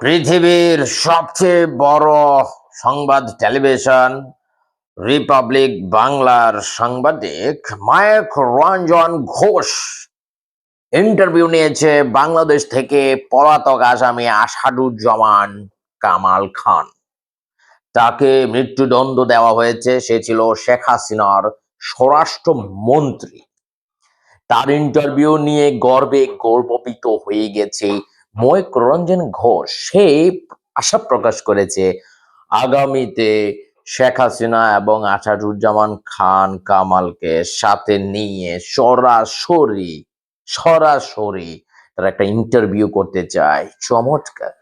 পৃথিবীর সবচেয়ে বড় সংবাদ টেলিভিশন, রিপাবলিক বাংলার সাংবাদিক মায়ক রঞ্জন ঘোষ ইন্টারভিউ নিয়েছে বাংলাদেশ থেকে পলাতক আসামি আসাদুজ্জামান কামাল খান। তাকে মৃত্যুদণ্ড দেওয়া হয়েছে, সে ছিল শেখ হাসিনার স্বরাষ্ট্র মন্ত্রী তার ইন্টারভিউ নিয়ে গর্বে গর্বিত হয়ে গেছে ময়ক রঞ্জন ঘোষ, সে আশা প্রকাশ করেছে আগামীতে শেখ হাসিনা এবং আসাদুজ্জামান খান কামালকে সাথে নিয়ে সরাসরি সরাসরি তারা একটা ইন্টারভিউ করতে চায়। চমৎকার।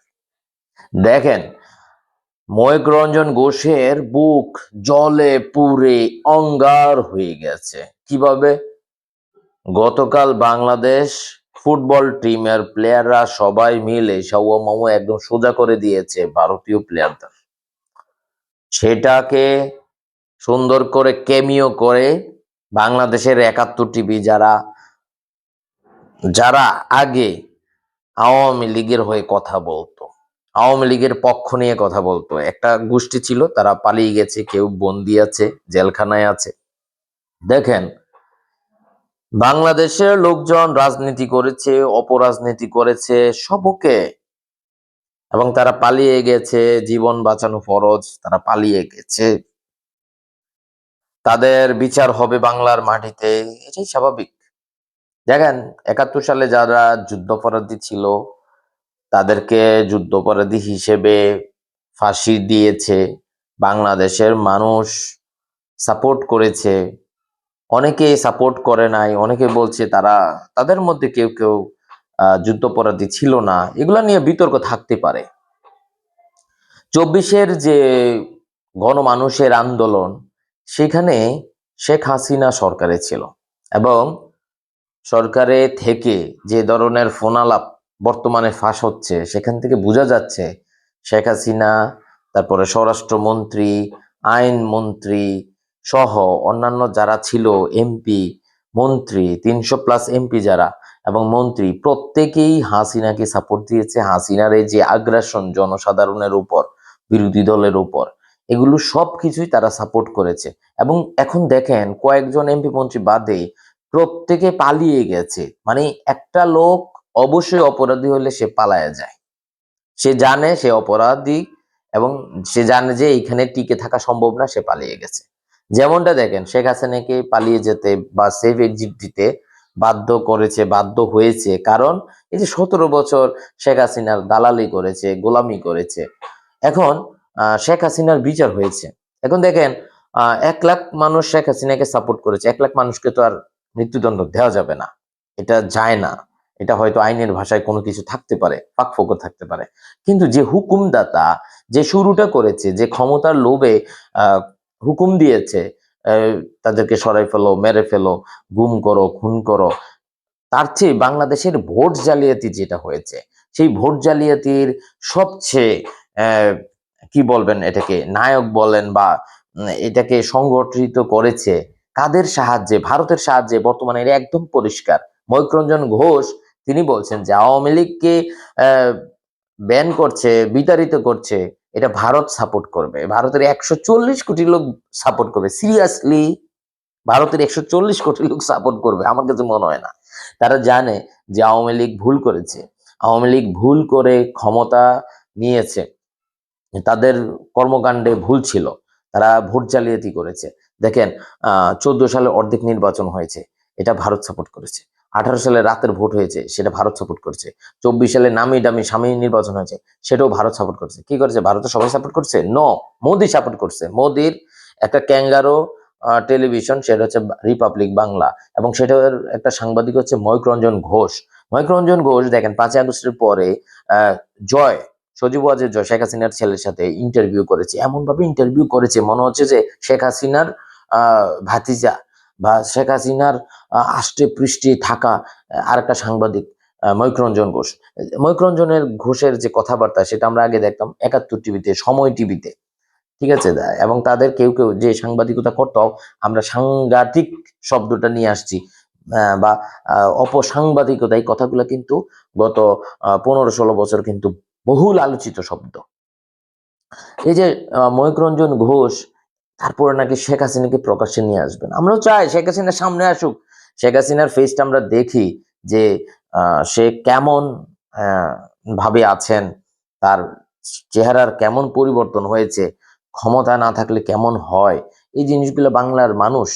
দেখেন ময়ক রঞ্জন ঘোষের বুক জলে পুরে অঙ্গার হয়ে গেছে। কীভাবে? গতকাল বাংলাদেশ ফুটবল টিমের প্লেয়াররা সবাই মিলে সাউয়া মামু একদম সোজা করে দিয়েছে ভারতীয় প্লেয়ারদের। সেটাকে সুন্দর করে কেমিও করে বাংলাদেশের একাত্তর টিভি যারা যারা আগে আওয়ামী লীগের হয়ে কথা বলতো, আওয়ামী লীগের পক্ষ নিয়ে কথা বলতো, একটা গোষ্ঠী ছিল, তারা পালিয়ে গেছে, কেউ বন্দি আছে, জেলখানায় আছে। দেখেন বাংলাদেশের লোকজন রাজনীতি করেছে, অপরাজনীতি করেছে, সবকে। এবং তারা পালিয়ে গেছে, জীবন বাঁচানো ফরজ, তারা পালিয়ে গেছে। তাদের বিচার হবে বাংলার মাটিতে, এটাই স্বাভাবিক। দেখেন, একাত্তর সালে যারা যুদ্ধাপরাধী ছিল, তাদেরকে যুদ্ধাপরাধী হিসেবে ফাঁসি দিয়েছে। বাংলাদেশের মানুষ সাপোর্ট করেছে। অনেকে সাপোর্ট করে নাই, অনেকে বলছে তারা, তাদের মধ্যে কেউ কেউ যুদ্ধাপরাধী ছিল না, এগুলা নিয়ে বিতর্ক থাকতে পারে। চব্বিশের যে গণমানুষের আন্দোলন, সেখানে শেখ হাসিনা সরকারে ছিল এবং সরকারে থেকে যে ধরনের ফোনালাপ বর্তমানে ফাঁস হচ্ছে, সেখান থেকে বোঝা যাচ্ছে শেখ হাসিনা, তারপরে স্বরাষ্ট্রমন্ত্রী, আইনমন্ত্রী সহ অন্যান্য যারা ছিল এমপি মন্ত্রী, তিনশো প্লাস এমপি যারা এবং মন্ত্রী, প্রত্যেকেই হাসিনাকে সাপোর্ট দিয়েছে। হাসিনার এই যে আগ্রাসন জনসাধারণের উপর, বিরোধী দলের উপর, এগুলো সব কিছুই তারা সাপোর্ট করেছে। এবং এখন দেখেন, কয়েকজন এমপি মন্ত্রী বাদে প্রত্যেকে পালিয়ে গেছে। মানে একটা লোক অবশ্যই অপরাধী হলে সে পালায়া যায়। সে জানে সে অপরাধী এবং সে জানে যে এইখানে টিকে থাকা সম্ভব না, সে পালিয়ে গেছে। যেমনটা দেখেন, শেখ হাসিনাকে পালিয়ে যেতে বা সেফ এক্সিট দিতে বাধ্য করেছে, বাধ্য হয়েছে। কারণ এই যে সতেরো বছর শেখ হাসিনার দালালি করেছে, গোলামি করেছে, এখন শেখ হাসিনার বিচার হয়েছে। এখন দেখেন এক লাখ মানুষ শেখ হাসিনাকে সাপোর্ট করেছে, এক লাখ মানুষকে তো আর মৃত্যুদণ্ড দেওয়া যাবে না। এটা যায় না। এটা হয়তো আইনের ভাষায় কোনো কিছু থাকতে পারে ফাঁকফোকো থাকতে পারে। কিন্তু যে হুকুমদাতা, যে শুরুটা করেছে, যে ক্ষমতার লোভে হুকুম দিয়েছে তাদেরকে সরাই ফেলো, মেরে ফেলো, গুম করো, খুন করো। তার চেয়ে বাংলাদেশের ভোট জালিয়াতি যেটা হয়েছে, সেই ভোট জালিয়াতির সবচেয়ে কি বলবেন এটাকে, নায়ক বলেন বা এটাকে সংগঠিত করেছে, কাদের সাহায্যে, ভারতের সাহায্যে, বর্তমানে একদম পরিষ্কার। মৈত্রঞ্জন ঘোষ, তিনি বলছেন যে আওয়ামী লীগকে ব্যান করছে, বিতাড়িত করছে এটা ভারত সাপোর্ট করবে। ভারতের একশো চল্লিশ কোটি লোক সাপোর্ট করবে। সিরিয়াসলি ভারতের একশো চল্লিশ কোটি লোক সাপোর্ট করবে। আমার কাছে মনে হয় না। তারা জানে যে আওয়ামী লীগ ভুল করেছে। আওয়ামী লীগ ভুল করে ক্ষমতা নিয়েছে। তাদের কর্মকাণ্ডে ভুল ছিল। তারা ভোট জালিয়াতি করেছে। দেখেন, আহ, চোদ্দ সালে অর্ধেক নির্বাচন হয়েছে। এটা ভারত সাপোর্ট করেছে। আঠারো সালে রাতের ভোট হয়েছে, সেটা ভারত সাপোর্ট করছে। চব্বিশ সালে নামি দামি স্বামী নির্বাচন হয়েছে, সেটাও ভারত সাপোর্ট করছে। কি করেছে? ভারতের সবাই সাপোর্ট করছে? নো মোদি সাপোর্ট করছে। মোদির একটা ক্যাঙ্গারো টেলিভিশন সেটা হচ্ছে রিপাবলিক বাংলা এবং সেটার একটা সাংবাদিক হচ্ছে ময়করঞ্জন ঘোষ। ময়করঞ্জন ঘোষ দেখেন, পাঁচই আগস্টের পরে জয়, সজীব ওয়াজের জয়, শেখ হাসিনার ছেলের সাথে ইন্টারভিউ করেছে। এমন ভাবে ইন্টারভিউ করেছে, মনে হচ্ছে যে শেখ হাসিনার ভাতিজা বা শেখ হাসিনার আষ্টে পৃষ্ঠে থাকা আর একটা সাংবাদিক ময়ূক ঘোষ। ময়ূক রঞ্জনের ঘোষের যে কথাবার্তা সেটা আমরা আগে দেখতাম একাত্তর টিভিতে সময় টিভিতে। ঠিক আছে? এবং তাদের কেউ কেউ যে সাংবাদিকতা করতো আমরা সাংঘাতিক শব্দটা নিয়ে আসছি বা অপসাংবাদিকতা এই কথাগুলো কিন্তু গত পনেরো ষোলো বছর কিন্তু বহুল আলোচিত শব্দ। এই যে আহ, ময়ূক রঞ্জন ঘোষ তারপরে নাকি শেখ হাসিনাকে প্রকাশ্যে নিয়ে আসবেন। আমরাও চাই শেখ হাসিনা সামনে আসুক। শেখ হাসিনার ফেসটা আমরা দেখি যে সে কেমন ভাবে আছেন, তার চেহারার কেমন পরিবর্তন হয়েছে, ক্ষমতা না থাকলে কেমন হয়, এই জিনিসগুলো বাংলার মানুষ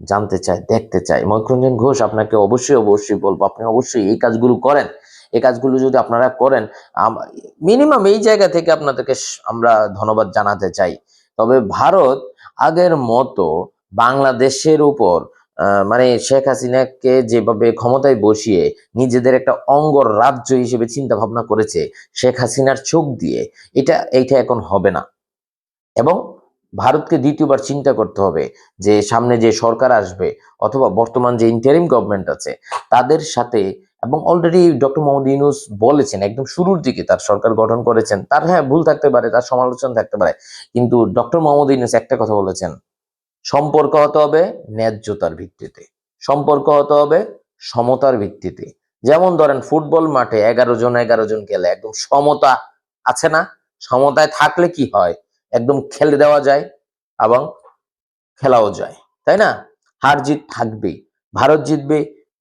জানতে চায়, দেখতে চায়। ময়ূরঞ্জন ঘোষ, আপনাকে অবশ্যই অবশ্যই বলব, আপনি অবশ্যই এই কাজগুলো করেন। এই কাজগুলো যদি আপনারা করেন মিনিমাম এই জায়গা থেকে আপনাদেরকে আমরা ধন্যবাদ জানাতে চাই। তবে ভারত আগের মতো বাংলাদেশের উপর মানে শেখ হাসিনাকে যেভাবে ক্ষমতায় বসিয়ে নিজেদের একটা অঙ্গর রাজ্য হিসেবে চিন্তা ভাবনা করেছে শেখ হাসিনার চোখ দিয়ে, এটা, এইটা এখন হবে না। এবং ভারতকে দ্বিতীয়বার চিন্তা করতে হবে যে সামনে যে সরকার আসবে অথবা বর্তমান যে ইন্টারিম গভর্নমেন্ট আছে, তাদের সাথে এবং অলরেডি ডক্টর মোহাম্মদ ইউনুস বলেছেন, একদম শুরুর দিকে তার সরকার গঠন করেছেন, তার হ্যাঁ ভুল থাকতে পারে, তার সমালোচনা থাকতে পারে, কিন্তু ডক্টর মোহাম্মদ ইউনুস একটা কথা বলেছেন, সম্পর্ক হতে হবে ন্যায্যতার ভিত্তিতে, সম্পর্ক হতে হবে সমতার ভিত্তিতে। যেমন ধরেন, ফুটবল মাঠে এগারো জন এগারো জন গেলে একদম সমতা আছে না? সমতায় থাকলে কি হয়? একদম খেলে দেওয়া যায় এবং খেলাও যায়, তাই না? হার জিত থাকবেই, ভারত জিতবে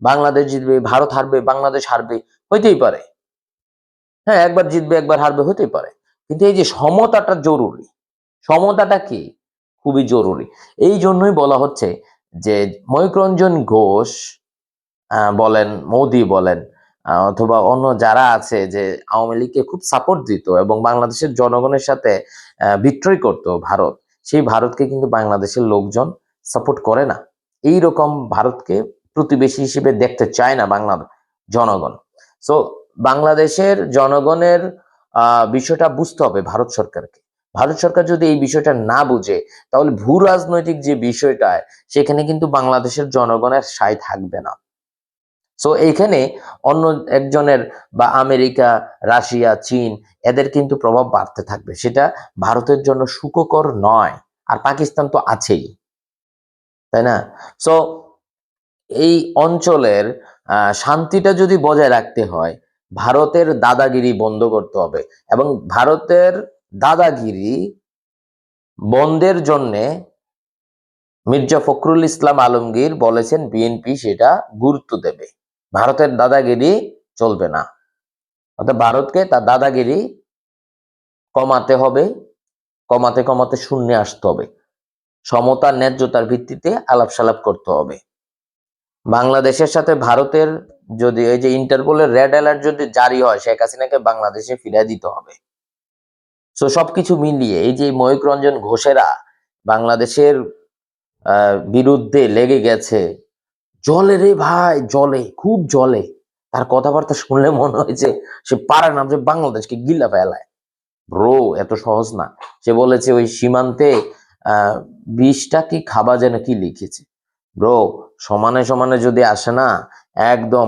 বাংলাদেশ জিতবে, ভারত হারবে, বাংলাদেশ হারবে, হইতেই পারে। হ্যাঁ একবার জিতবে, একবার হারবে হতেই পারে। কিন্তু এই যে সমতাটা জরুরি, সমতাটা কি? খুবই জরুরি। এই জন্যই বলা হচ্ছে যে ময়ূরঞ্জন ঘোষ বলেন, মোদি বলেন অথবা অন্য যারা আছে যে আওয়ামী লীগকে খুব সাপোর্ট দিত এবং বাংলাদেশের জনগণের সাথে বিক্রয় করত ভারত, সেই ভারতকে কিন্তু বাংলাদেশের লোকজন সাপোর্ট করে না। এই রকম ভারতকে প্রতিবেশী হিসেবে দেখতে চায় না বাংলার জনগণ। সো বাংলাদেশের জনগণের বিষয়টা বুঝতে হবে ভারত সরকারকে। ভারত সরকার যদি এই বিষয়টা না বুঝে, তাহলে ভূ রাজনৈতিক যে বিষয়টা, সেখানে কিন্তু বাংলাদেশের জনগণের সাই থাকবে না। সো এইখানে অন্য একজনের বা আমেরিকা, রাশিয়া, চীন, এদের কিন্তু প্রভাব বাড়তে থাকবে। সেটা ভারতের জন্য সুখকর নয়। আর পাকিস্তান তো আছেই। তাই না? সো এই অঞ্চলের শান্তিটা যদি বজায় রাখতে হয়, ভারতের দাদাগিরি বন্ধ করতে হবে এবং ভারতের দাদাগিরি বন্ধের জন্যে মির্জা ফখরুল ইসলাম আলমগীর বলেছেন, বিএনপি সেটা গুরুত্ব দেবে। ভারতের দাদাগিরি চলবে না। অর্থাৎ ভারতকে তার দাদাগিরি কমাতে হবে, কমাতে কমাতে শূন্যে আসতে হবে। সমতা, ন্যায্যতার ভিত্তিতে আলাপ সালাপ করতে হবে। বাংলাদেশের সাথে ভারতের যদি এই যে ইন্টারপোলের রেড অ্যালার্ট যদি জারি হয়, শেখ হাসিনাকে বাংলাদেশে ফিরিয়ে দিতে হবে। তো সবকিছু মিলিয়ে এই যে ময়ূক রঞ্জন ঘোষেরা বাংলাদেশের বিরুদ্ধে লেগে গেছে, জলে রে ভাই, জলে, খুব জলে। তার কথাবার্তা শুনলে মনে হয়েছে সে পারে না যে বাংলাদেশকে গিল্লা ফেলায়। ব্রো এত সহজ না। সে বলেছে ওই সীমান্তে, আহ বিষটা কি খাবা যেন কি লিখেছে। ব্রো সমানে সমানে যদি আসে না একদম